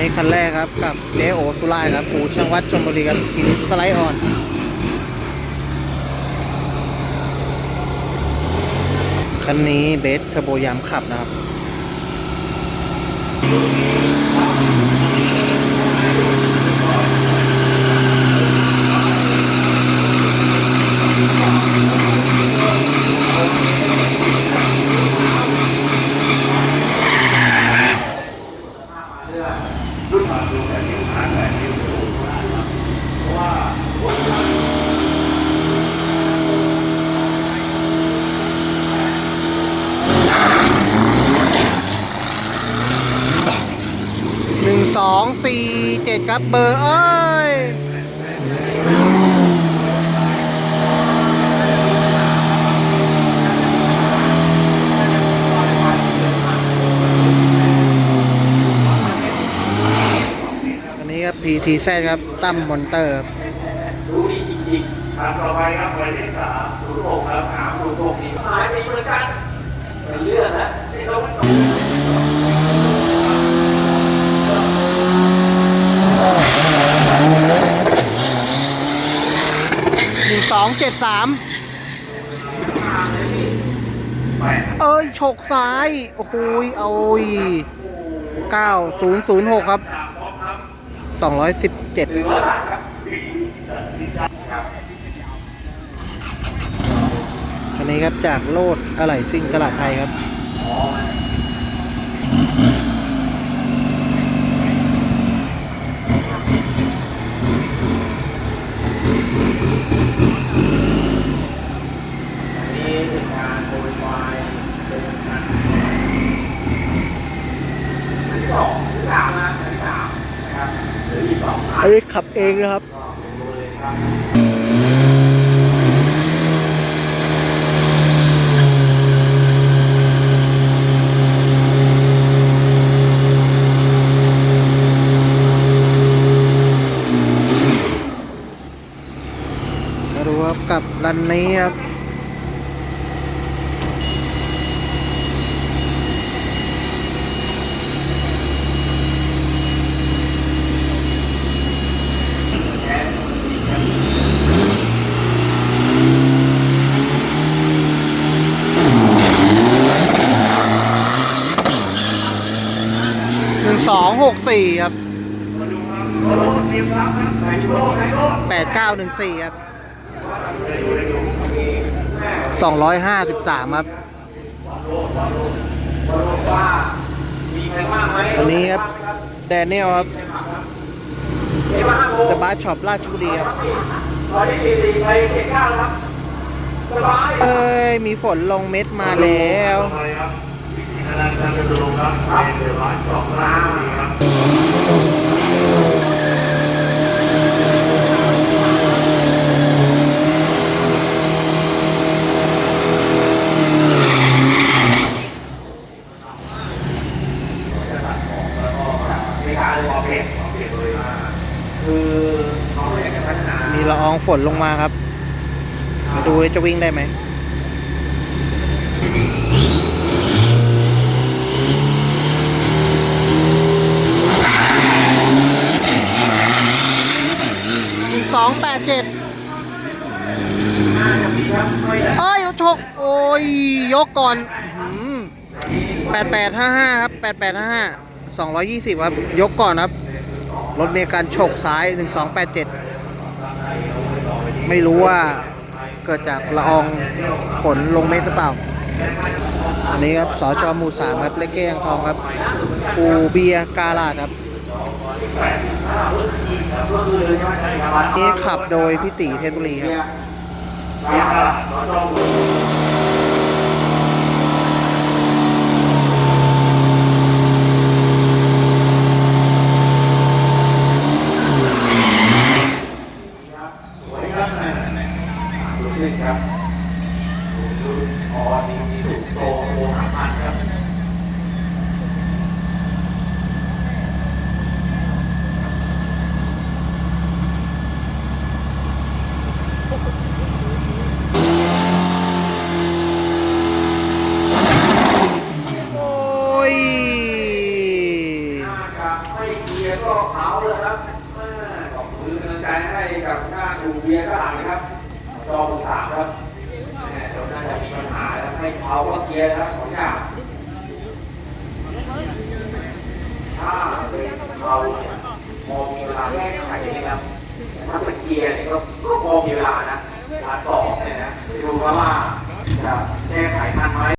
นี้คันแรกครับกับเจโอสุรายครับปูช่างวัดชมบุรีครับหินสไลด์ออนคันนี้เบสเทอร์โบยามขับนะครับ หนึ่งสองสี่เจ็ดครับเบอร์เอ้ย ครับ PTZ ครับตั้มมอนเตอร์ครับรู้ดีจริงๆถามต่อไปครับหมายเลขสามศูนย์หกครับหามศูนย์หกนี่หายไปเหมือนกันเป็นเรื่องนะที่เราต้องหนึ่งสองเจ็ดสามเอ้ยฉกซ้าย โอ้โหยเอาเก้าศูนย์ศูนย์หกครับ สองร้อยสิบเจ็ดทครับครับคันนี้ครับจากโลดอะไหล่ซิ่งตลาดไทยครับ นี่เป็นการโปรยไฟล์เป็นการอันที่สองอันที่สามนะอันที่สามนะครับเหลื อันไอ้ขับเองนะครับก็ดูเลยครับมาดูครับกับรันนี้ครับ สองหกสี่ครับแปดเก้าหนึ่งสี่ครับสองร้อยห้าสิบสามครับอันนี้ครับ แดเนียลครับเดอะบาร์ช็อปราชบุรีครับเจ็ดเก้าครับเอ้ย มีฝนลงเม็ดมาแล้ว ครับวิธีการทำกระดูกครับเป็นเดือดร้อนสองล้านครับมีการรอเพจรอเพจเลยคือเขาอยากจะพัฒนา มีละอองฝนลงมาครับมาดูจะวิ่งได้ไหมสองแปดเจ็ดเอ้ยชก โอ้ย ยกก่อนแปดแปดห้าห้าครับแปดแปดห้าห้าสองร้อยยี่สิบครับ ยกก่อนครับ รถเมีการฉกซ้ายหนึ่งสองแปดเจ็ด ไม่รู้ว่าเกิดจากละอองฝนลงเม็ดหรือเปล่า อันนี้ครับสจหมู่สามครับเล็กเก้ยงทองครับปูเบียกาลาดครับนี่ขับโดยพี่ตีเพชรบุรีครับ ขึ้นครับรุ่นออนิมีสูงโตโมหัะมันครับขอบคุณกำลังใจให้กับหน้าดูเบียร์สหายครับ จอมสามครับแหม่เดี๋ยวน่าจะมีปัญหาแล้วให้เขาว่าเกียร์นะครับของอย่างถ้าเป็นเขาเนี่ยมองมีเวลาแก้ไขนะครับถ้าเป็นเกียร์เนี่ยก็ก็พอมีเวลานะเวลาสองเนี่ยนะดูว่า